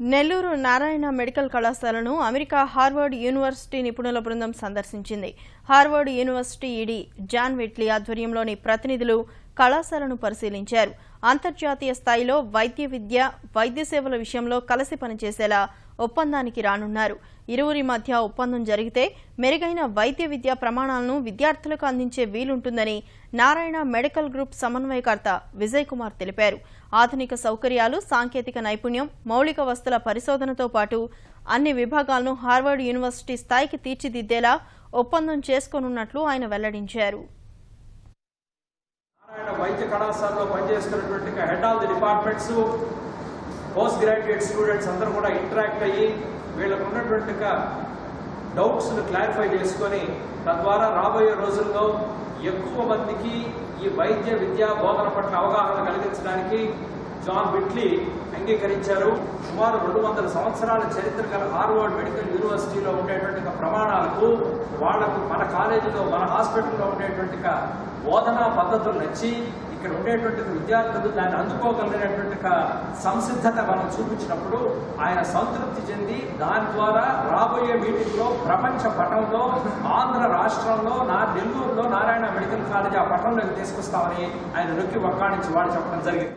Nellore Narayana medical కళాశాలను America Harvard university నిపుణుల బృందం సందర్శించింది. Harvard university ED John Whitley ఆధ్వర్యంలోని ప్రతినిధులు కళాశాలను పరిశీలించారు. అంతర్జాతీయ స్థాయిలో వైద్య విద్య వైద్య సేవల విషయంలో కలిసి పనిచేసేలా ఒప్పందానికి రానున్నారు. ఇరువురి మధ్య ఒప్పందం జరిగితే మెరుగైన వైద్య విద్యా ప్రమాణాలను విద్యార్థులకు అందించే వీలుంటుందని నారాయణ మెడికల్ గ్రూప్ సమన్వయకర్త విజయ్ కుమార్ తెలిపారు. ఆధునిక సౌకర్యాలు సాంకేతిక నైపుణ్యం మౌలిక వస్తుల పరిశోధనతో పాటు అన్ని విభాగాలను హార్వర్డ్ యూనివర్సిటీ స్థాయికి తీర్చిదిద్దేలా ఒప్పందం చేసుకోనున్నట్లు ఆయన వెల్లడించారు. వైద్య కళాశాలలో పనిచేస్తున్నటువంటి head of the departments post graduate students అందరూ కూడా ఇంటరాక్ట్ అయ్యి వీళ్ళకు ఉన్నటువంటి డౌట్స్ను క్లారిఫై చేసుకొని తద్వారా రాబోయే రోజుల్లో ఎక్కువ మందికి ఈ వైద్య విద్యా బోధన పట్ల అవగాహన కలిగించడానికి జాన్ బిట్లీ అంగీకరించారు. సుమారు రెండు వందల సంవత్సరాల చరిత్ర గల హార్వర్డ్ మెడికల్ యూనివర్సిటీలో ఉండేటువంటి ప్రమాణాలకు వాళ్ళకు మన కాలేజీలో మన హాస్పిటల్లో ఉండేటువంటి బోధనా పద్ధతులు నచ్చి ఇక్కడ ఉండేటువంటి విద్యార్థులు దాన్ని అందుకోగలిగినటువంటి సంసిద్ధత మనం చూపించినప్పుడు ఆయన సంతృప్తి చెంది దాని ద్వారా రాబోయే మీటింగ్లో ప్రపంచ పటంలో ఆంధ్ర రాష్ట్రంలో నా నెల్లూరులో నారాయణ మెడికల్ కాలేజ్ ఆ పటంలోకి తీసుకొస్తామని ఆయన నొక్కి ఒక్కాడించి వాడు చెప్పడం జరిగింది.